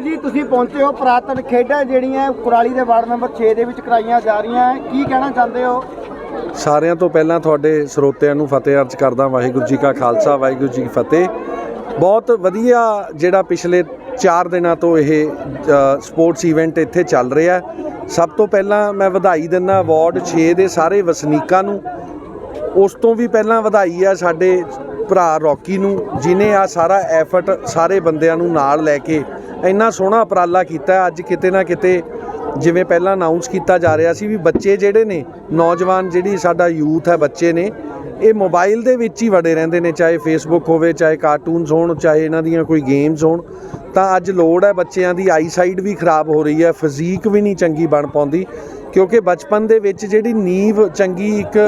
ਜੀ, ਤੁਸੀਂ ਪਹੁੰਚੇ ਹੋ ਪੁਰਾਤਨ ਖੇਡਾਂ ਜਿਹੜੀਆਂ ਕੁਰਾਲੀ ਦੇ ਵਾਰਡ ਨੰਬਰ 6 ਦੇ ਵਿੱਚ ਕਰਾਈਆਂ ਜਾ ਰਹੀਆਂ ਕੀ ਕਹਿਣਾ ਚਾਹੁੰਦੇ ਹੋ? ਸਾਰਿਆਂ ਤੋਂ ਪਹਿਲਾਂ ਤੁਹਾਡੇ ਸਰੋਤਿਆਂ ਨੂੰ ਫਤਿਹ ਅਰਜ਼ ਕਰਦਾ ਵਾਹਿਗੁਰੂ ਜੀ ਕਾ ਖਾਲਸਾ, ਵਾਹਿਗੁਰੂ ਜੀ ਕੀ ਫਤਿਹ। ਬਹੁਤ ਵਧੀਆ ਜਿਹੜਾ ਪਿਛਲੇ 4 ਦਿਨਾਂ ਤੋਂ ਇਹ ਸਪੋਰਟਸ ਇਵੈਂਟ ਇੱਥੇ ਚੱਲ ਰਿਹਾ ਸਭ ਤੋਂ ਪਹਿਲਾਂ ਮੈਂ ਵਧਾਈ ਦਿੰਦਾ ਵਾਰਡ 6 ਦੇ ਸਾਰੇ ਵਸਨੀਕਾਂ ਨੂੰ। ਉਸ ਤੋਂ ਵੀ ਪਹਿਲਾਂ ਵਧਾਈ ਆ ਸਾਡੇ ਭਰਾ ਰੌਕੀ ਨੂੰ, ਜਿਨੇ ਆ ਸਾਰਾ ਐਫਰਟ ਸਾਰੇ ਬੰਦਿਆਂ ਨੂੰ ਨਾਲ ਲੈ ਕੇ ਇੰਨਾ ਸੋਹਣਾ ਉਪਰਾਲਾ ਕੀਤਾ ਅੱਜ ਕਿਤੇ ਨਾ ਕਿਤੇ ਜਿਵੇਂ ਪਹਿਲਾਂ ਅਨਾਉਂਸ ਕੀਤਾ ਜਾ ਰਿਹਾ ਸੀ ਵੀ ਬੱਚੇ ਜਿਹੜੇ ਨੇ, ਨੌਜਵਾਨ ਜਿਹੜੀ ਸਾਡਾ ਯੂਥ ਹੈ, ਬੱਚੇ ਨੇ, ਇਹ ਮੋਬਾਈਲ ਦੇ ਵਿੱਚ ਹੀ ਵੜੇ ਰਹਿੰਦੇ ਨੇ, ਚਾਹੇ ਫੇਸਬੁੱਕ ਹੋਵੇ, ਚਾਹੇ ਕਾਰਟੂਨਸ ਹੋਣ, ਚਾਹੇ ਇਹਨਾਂ ਦੀਆਂ ਕੋਈ ਗੇਮਸ ਹੋਣ, ਤਾਂ ਅੱਜ ਲੋੜ ਹੈ ਬੱਚਿਆਂ ਦੀ ਆਈਸਾਈਟ ਵੀ ਖਰਾਬ ਹੋ ਰਹੀ ਹੈ ਫਿਜ਼ੀਕ ਵੀ ਨਹੀਂ ਚੰਗੀ ਬਣ ਪਾਉਂਦੀ, ਕਿਉਂਕਿ ਬਚਪਨ ਦੇ ਵਿੱਚ ਜਿਹੜੀ ਨੀਂਵ ਚੰਗੀ ਇੱਕ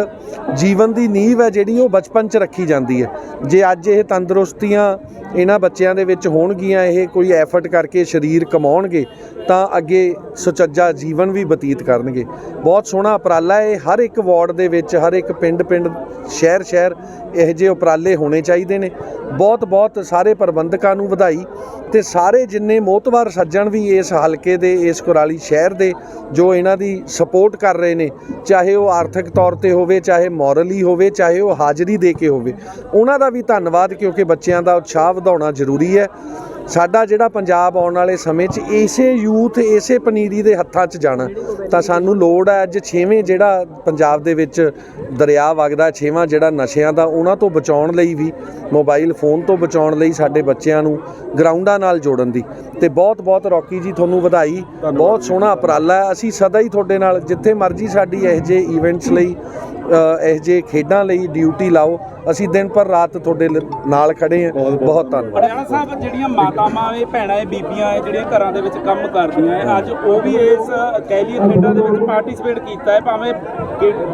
ਜੀਵਨ ਦੀ ਨੀਂਵ ਹੈ, ਜਿਹੜੀ ਉਹ ਬਚਪਨ 'ਚ ਰੱਖੀ ਜਾਂਦੀ ਹੈ। ਜੇ ਅੱਜ ਇਹ ਤੰਦਰੁਸਤੀਆਂ ਇਹਨਾਂ ਬੱਚਿਆਂ ਦੇ ਵਿੱਚ ਹੋਣਗੀਆਂ ਇਹ ਕੋਈ ਐਫਰਟ ਕਰਕੇ ਸਰੀਰ ਕਮਾਉਣਗੇ, ਤਾਂ ਅੱਗੇ ਸੁਚੱਜਾ ਜੀਵਨ ਵੀ ਬਤੀਤ ਕਰਨਗੇ। ਬਹੁਤ ਸੋਹਣਾ ਉਪਰਾਲਾ ਹੈ, ਹਰ ਇੱਕ ਵਾਰਡ ਦੇ ਵਿੱਚ, ਹਰ ਇੱਕ ਪਿੰਡ ਪਿੰਡ ਸ਼ਹਿਰ ਸ਼ਹਿਰ ਇਹੋ ਜਿਹੇ ਉਪਰਾਲੇ ਹੋਣੇ ਚਾਹੀਦੇ ਨੇ। ਬਹੁਤ ਬਹੁਤ ਸਾਰੇ ਪ੍ਰਬੰਧਕਾਂ ਨੂੰ ਵਧਾਈ ਤੇ ਸਾਰੇ ਜਿੰਨੇ ਮੋਤਬਾਰ ਸੱਜਣ ਵੀ ਇਸ ਹਲਕੇ ਦੇ, ਇਸ ਕੁਰਾਲੀ ਸ਼ਹਿਰ ਦੇ, ਜੋ ਇਹਨਾਂ ਦੀ ਸਪੋਰਟ ਕਰ ਰਹੇ ਨੇ, ਚਾਹੇ ਉਹ ਆਰਥਿਕ ਤੌਰ ਤੇ ਹੋਵੇ, ਚਾਹੇ ਮੋਰਲੀ ਹੋਵੇ, ਚਾਹੇ ਉਹ ਹਾਜ਼ਰੀ ਦੇ ਕੇ ਹੋਵੇ, ਉਹਨਾਂ ਦਾ ਵੀ ਧੰਨਵਾਦ ਕਿਉਂਕਿ ਬੱਚਿਆਂ ਦਾ ਉਤਸ਼ਾਹ ਵਧਾਉਣਾ ਜ਼ਰੂਰੀ ਹੈ। ਸਾਡਾ ਜਿਹੜਾ ਪੰਜਾਬ ਆਉਣ ਵਾਲੇ ਸਮੇਂ 'ਚ ਇਸੇ ਯੂਥ ਇਸੇ ਪਨੀਰੀ ਦੇ ਹੱਥਾਂ 'ਚ ਜਾਣਾ। ਤਾਂ ਸਾਨੂੰ ਲੋੜ ਹੈ ਅੱਜ 6ਵੇਂ ਜਿਹੜਾ ਪੰਜਾਬ ਦੇ ਵਿੱਚ ਦਰਿਆ ਵਗਦਾ 6ਵਾਂ ਜਿਹੜਾ ਨਸ਼ਿਆਂ ਦਾ ਉਹਨਾਂ ਤੋਂ ਬਚਾਉਣ ਲਈ ਵੀ ਮੋਬਾਈਲ ਫੋਨ ਤੋਂ ਬਚਾਉਣ ਲਈ ਸਾਡੇ ਬੱਚਿਆਂ ਨੂੰ ਗਰਾਊਂਡਾਂ ਨਾਲ ਜੋੜਨ ਦੀ। ਤੇ ਬਹੁਤ ਬਹੁਤ ਰੌਕੀ ਜੀ ਤੁਹਾਨੂੰ ਵਧਾਈ। ਬਹੁਤ ਸੋਹਣਾ ਉਪਰਾਲਾ ਹੈ। ਅਸੀਂ ਸਦਾ ਹੀ ਤੁਹਾਡੇ ਨਾਲ ਜਿੱਥੇ ਮਰਜ਼ੀ ਸਾਡੀ ਇਹੋ ਜਿਹੇ ਇਵੈਂਟਸ ਲਈ ਇਹੋ ਜਿਹੇ ਖੇਡਾਂ ਲਈ ਡਿਊਟੀ ਲਾਓ ਅਸੀਂ ਦਿਨ ਪਰ ਰਾਤ ਤੁਹਾਡੇ ਨਾਲ ਖੜੇ ਹਾਂ। ਬਹੁਤ ਧੰਨਵਾਦ। ਪਟਿਆਲਾ ਸਾਹਿਬ ਜਿਹੜੀਆਂ ਮਾਤਾਵਾਂ ਇਹ ਭੈਣਾਂ ਇਹ ਬੀਬੀਆਂ ਇਹ ਜਿਹੜੀਆਂ ਘਰਾਂ ਦੇ ਵਿੱਚ ਕੰਮ ਕਰਦੀਆਂ ਇਹ ਅੱਜ ਉਹ ਵੀ ਇਸ ਕਹਿ ਲਈਏ ਖੇਡਾਂ ਦੇ ਵਿੱਚ ਪਾਰਟਿਸਿਪੇਟ ਕੀਤਾ ਹੈ ਭਾਵੇਂ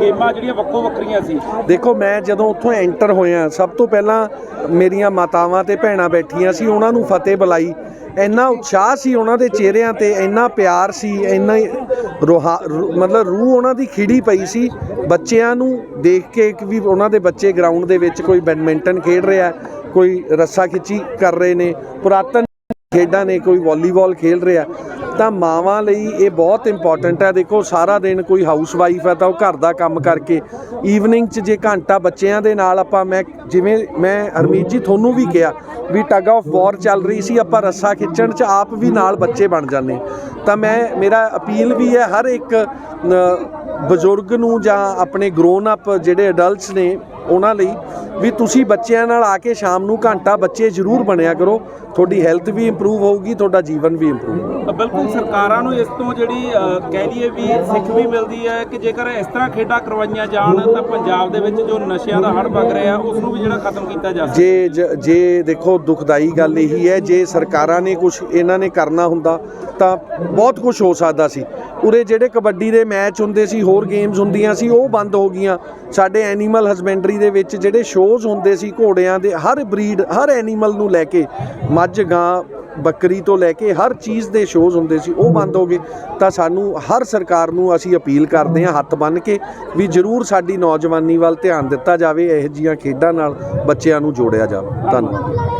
ਗੇਮਾਂ ਜਿਹੜੀਆਂ ਵੱਖੋ ਵੱਖਰੀਆਂ ਸੀ। ਦੇਖੋ ਮੈਂ ਜਦੋਂ ਉੱਥੋਂ ਐਂਟਰ ਹੋਇਆ ਸਭ ਤੋਂ ਪਹਿਲਾਂ ਮੇਰੀਆਂ ਮਾਤਾਵਾਂ ਤੇ ਭੈਣਾਂ ਬੈਠੀਆਂ ਸੀ ਉਹਨਾਂ ਨੂੰ ਫਤਿਹ ਬੁਲਾਈ। ਇੰਨਾ ਉਤਸ਼ਾਹ ਸੀ ਉਹਨਾਂ ਦੇ ਚਿਹਰਿਆਂ ਤੇ ਇੰਨਾ ਪਿਆਰ ਸੀ ਇੰਨਾ ਰੋਹਾ ਰੂ- ਮਤਲਬ ਰੂਹ ਉਹਨਾਂ ਦੀ ਖਿੜੀ ਪਈ ਸੀ। ਬੱਚਿਆਂ ਨੂੰ ਦੇਖ ਕੇ ਕਿ ਵੀ ਉਹਨਾਂ ਦੇ ਬੱਚੇ ਗਰਾਊਂਡ ਦੇ ਵਿੱਚ ਕੋਈ ਬੈਡਮਿੰਟਨ ਖੇਡ ਰਿਹਾ, ਕੋਈ ਰੱਸਾ ਖਿੱਚੀ ਕਰ ਰਹੇ ਨੇ। ਪੁਰਾਤਨ ਖੇਡਾਂ ਨੇ ਕੋਈ ਵਾਲੀਬਾਲ ਖੇਡ ਰਿਹਾ, ਤਾਂ ਮਾਵਾਂ ਲਈ ਇਹ ਬਹੁਤ ਇੰਪੋਰਟੈਂਟ ਹੈ। ਦੇਖੋ, ਸਾਰਾ ਦਿਨ ਕੋਈ ਹਾਊਸ ਵਾਈਫ ਹੈ ਤਾਂ ਉਹ ਘਰ ਦਾ ਕੰਮ ਕਰਕੇ ਈਵਨਿੰਗ 'ਚ ਜੇ ਘੰਟਾ ਬੱਚਿਆਂ ਦੇ ਨਾਲ ਆਪਾਂ ਮੈਂ ਜਿਵੇਂ ਮੈਂ ਹਰਮੀਤ ਜੀ ਤੁਹਾਨੂੰ ਵੀ ਕਿਹਾ ਵੀ ਟਗ ਆਫ ਵਾਰ ਚੱਲ ਰਹੀ ਸੀ, ਆਪਾਂ ਰੱਸਾ ਖਿੱਚਣ 'ਚ ਆਪ ਵੀ ਨਾਲ ਬੱਚੇ ਬਣ ਜਾਂਦੇ। ਤਾਂ ਮੈਂ, ਮੇਰਾ ਅਪੀਲ ਵੀ ਹੈ ਹਰ ਇੱਕ ਬਜ਼ੁਰਗ ਨੂੰ ਜਾਂ ਆਪਣੇ ਗਰੋਨ ਅਪ ਜਿਹੜੇ ਅਡਲਟਸ ਨੇ, ਉਹਨਾਂ ਲਈ ਵੀ ਤੁਸੀਂ ਬੱਚਿਆਂ ਨਾਲ ਆ ਕੇ ਸ਼ਾਮ ਨੂੰ ਘੰਟਾ ਬੱਚੇ ਜ਼ਰੂਰ ਬਣਿਆ ਕਰੋ। ਤੁਹਾਡੀ ਹੈਲਥ ਵੀ ਇੰਪਰੂਵ ਹੋਊਗੀ ਤੁਹਾਡਾ ਜੀਵਨ ਵੀ ਇੰਪਰੂਵ ਹੋਊਗਾ। ਬਿਲਕੁਲ ਸਰਕਾਰਾਂ ਨੂੰ ਇਸ ਤੋਂ ਜਿਹੜੀ ਕਹਿ ਲਈਏ ਵੀ ਸਿੱਖ ਵੀ ਮਿਲਦੀ ਹੈ ਕਿ ਜੇਕਰ ਇਸ ਤਰ੍ਹਾਂ ਖੇਡਾਂ ਕਰਵਾਈਆਂ ਜਾਣ ਤਾਂ ਪੰਜਾਬ ਦੇ ਵਿੱਚ ਜੋ ਨਸ਼ਿਆਂ ਦਾ ਹੜ੍ਹ ਵਗ ਰਿਹਾ ਉਸ ਨੂੰ ਵੀ ਜਿਹੜਾ ਖਤਮ ਕੀਤਾ ਜਾ ਜੇ ਜ- ਜੇ ਦੇਖੋ ਦੁਖਦਾਈ ਗੱਲ ਇਹੀ ਹੈ ਜੇ ਸਰਕਾਰਾਂ ਨੇ ਕੁਝ ਇਹਨਾਂ ਨੇ ਕਰਨਾ ਹੁੰਦਾ ਤਾਂ ਬਹੁਤ ਕੁਝ ਹੋ ਸਕਦਾ ਸੀ। ਉਰੇ ਜਿਹੜੇ ਕਬੱਡੀ ਦੇ ਮੈਚ ਹੁੰਦੇ ਸੀ ਹੋਰ ਗੇਮਸ ਹੁੰਦੀਆਂ ਸੀ ਉਹ ਬੰਦ ਹੋ ਗਈਆਂ। ਸਾਡੇ ਐਨੀਮਲ ਹਸਬੈਂਡਰੀ ਦੇ ਵਿੱਚ ਜਿਹੜੇ ਸ਼ੋਜ਼ ਹੁੰਦੇ ਸੀ ਘੋੜਿਆਂ ਦੇ ਹਰ ਬਰੀਡ ਹਰ ਐਨੀਮਲ ਨੂੰ ਲੈ ਕੇ ਮੱਝ ਗਾਂ ਬੱਕਰੀ ਤੋਂ ਲੈ ਕੇ ਹਰ ਚੀਜ਼ ਦੇ ਸ਼ੋਜ਼ ਹੁੰਦੇ ਸੀ, ਉਹ ਬੰਦ ਹੋ ਗਏ। ਤਾਂ ਸਾਨੂੰ ਹਰ ਸਰਕਾਰ ਨੂੰ ਅਸੀਂ ਅਪੀਲ ਕਰਦੇ ਹਾਂ, ਹੱਥ ਬੰਨ੍ਹ ਕੇ ਵੀ ਜ਼ਰੂਰ ਸਾਡੀ ਨੌਜਵਾਨੀ ਵੱਲ ਧਿਆਨ ਦਿੱਤਾ ਜਾਵੇ, ਇਹੋ ਜਿਹੀਆਂ ਖੇਡਾਂ ਨਾਲ ਬੱਚਿਆਂ ਨੂੰ ਜੋੜਿਆ ਜਾਵੇ। ਧੰਨਵਾਦ।